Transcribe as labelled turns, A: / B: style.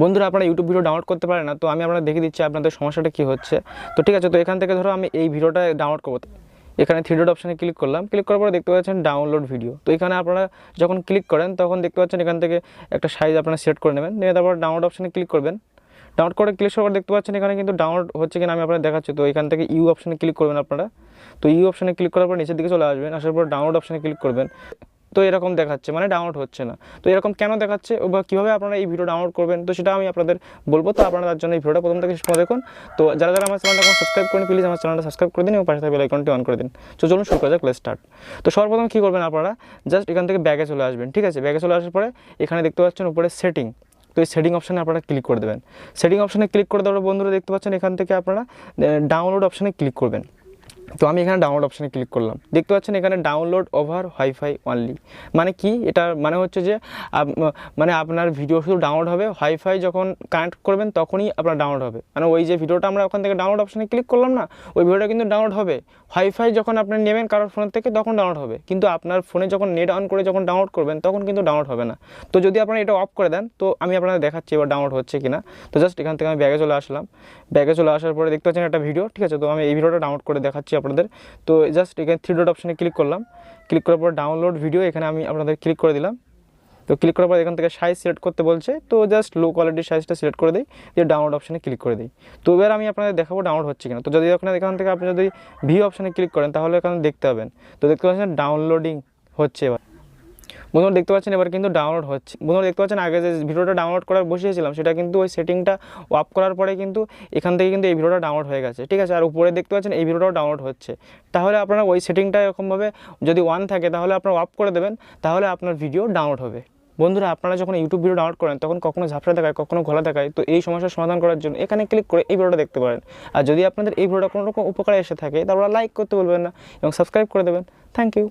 A: বন্ধুরা আপনারা YouTube video download করতে পারেন না, তো আমি আপনারা দেখে দিচ্ছি আপনাদের সমস্যাটা কী হচ্ছে। তো ঠিক আছে, তো এখান থেকে ধরো আমি এই ভিডিওটা ডাউনলোড করব। এখানে থ্রি ডট অপশানে ক্লিক করলাম ক্লিক করার পরে দেখতে পাচ্ছেন ডাউনলোড ভিডিও তো এখানে আপনারা যখন ক্লিক করেন, তখন দেখতে পাচ্ছেন এখান থেকে একটা সাইজ আপনারা সেট করে নেবেন। নিয়ে তারপর ডাউনলোড অপশানে ক্লিক করবেন। ডাউনলোড করে ক্লিক করার দেখতে পাচ্ছেন এখানে কিন্তু ডাউনলোড হচ্ছে কিনা আমি আপনাদের দেখাচ্ছি। তো এখান থেকে ইউ অপশানে ক্লিক করবেন আপনারা। তো ইউ অপশানে ক্লিক করার পর নিচের দিকে চলে আসবেন, আসার পর ডাউনলোড অপশানে ক্লিক করবেন। তো এরকম দেখাচ্ছে মানে ডাউনলোড হচ্ছে না। তো এরকম কেন দেখাচ্ছে বা কীভাবে আপনারা এই ভিডিও ডাউনলোড করবেন, তো সেটা আমি আপনাদের বলব। তো আপনারা তার জন্য এই ভিডিওটা প্রথম থেকে শেষ পর্যন্ত দেখুন। তো যারা যারা আমার চ্যানেলটা এখন সাবস্ক্রাইব করেন প্লিজ আমার চ্যানেলটা সাবস্ক্রাইব করে দিন এবং পাশে থাকা বেল আইকনটি অন করে দিন। তো চলুন শুরু করা যাক স্টার্ট তো সর্বপ্রথম কী করবেন আপনারা? জাস্ট এখান থেকে ব্যাগে চলে আসবেন, ঠিক আছে? ব্যাগে চলে আসার পরে এখানে দেখতে পাচ্ছেন উপরে সেটিং তো এই সেটিং অপশানে আপনারা ক্লিক করে দেবেন। সেটিং অপশানে ক্লিক করে দেওয়ার বন্ধুরা দেখতে পাচ্ছেন এখান থেকে আপনারা ডাউনলোড অপশানে ক্লিক করবেন। তো আমি এখানে ডাউনলোড অপশানে ক্লিক করলাম। দেখতে পাচ্ছেন এখানে ডাউনলোড ওভার ওয়াইফাই অনলি মানে কি? এটা মানে হচ্ছে যে মানে আপনার ভিডিও শুধু ডাউনলোড হবে ওয়াইফাই যখন কানেক্ট করবেন তখনই আপনার ডাউনলোড হবে। মানে ওই যে ভিডিওটা আমরা ওখান থেকে ডাউনলোড অপশানে ক্লিক করলাম না, ওই ভিডিওটা কিন্তু ডাউনলোড হবে। ওয়াইফাই যখন আপনি নেবেন কারোর ফোনের থেকে তখন ডাউনলোড হবে। কিন্তু আপনার ফোনে যখন নেট অন করে যখন ডাউনলোড করবেন তখন কিন্তু ডাউনলোড হবে না। তো যদি আপনারা এটা অফ করে দেন, তো আমি আপনাদের দেখাচ্ছি এবার ডাউনলোড হচ্ছে কিনা। তো জাস্ট এখান থেকে আমি ব্যাগে চলে আসলাম। ব্যাগে চলে আসার পরে দেখতে পাচ্ছেন একটা ভিডিও ঠিক আছে? তো আমি এই ভিডিওটা ডাউনলোড করে দেখাচ্ছি আপনাদের। তো জাস্ট এখানে থ্রি ডট অপশানে ক্লিক করলাম। ক্লিক করার পর ডাউনলোড ভিডিও এখানে আমি আপনাদের ক্লিক করে দিলাম। তো ক্লিক করার পর এখান থেকে সাইজ সিলেক্ট করতে বলছে। তো জাস্ট লো কোয়ালিটির সাইজটা সিলেক্ট করে দিই, দিয়ে ডাউনলোড অপশানে ক্লিক করে দিই। তো এবার আমি আপনাদের দেখাবো ডাউনলোড হচ্ছে কিনা। তো যদি ওখানে এখান থেকে আপনি যদি ভিউ অপশানে ক্লিক করেন, তাহলে এখানে দেখতে পাবেন। তো দেখতে পাচ্ছেন ডাউনলোডিং হচ্ছে এবার। বন্ধুরা দেখতে পাচ্ছেন, এবার কিন্তু ডাউনলোড হচ্ছে। বন্ধুরা দেখতে পাচ্ছেন, আগে যে ভিডিওটা ডাউনলোড করার বসিয়েছিলাম, সেটা কিন্তু ওই সেটিংটা অফ করার পরে কিন্তু এখান থেকে কিন্তু এই ভিডিওটা ডাউনলোড হয়ে গেছে। ঠিক আছে, আর উপরে দেখতে পাচ্ছেন, এই ভিডিওটাও ডাউনলোড হচ্ছে। তাহলে আপনারা ওই সেটিংটা এরকমভাবে যদি ওয়ান থাকে, তাহলে আপনারা অফ করে দেবেন, তাহলে আপনার ভিডিও ডাউনলোড হবে। বন্ধুরা, আপনারা যখন ইউটিউব ভিডিও ডাউনলোড করেন, তখন কখনো ঝাপসা দেখায়, কখনো ঘোলা দেখায়, তো এই সমস্যার সমাধান করার জন্য এখানে ক্লিক করে এই ভিডিওটা দেখতে পারেন। আর যদি আপনাদের এই ভিডিওটা কোনো রকম উপকারে এসে থাকে, তাহলে লাইক করতে বলবেন না এবং সাবস্ক্রাইব করে দেবেন। Thank you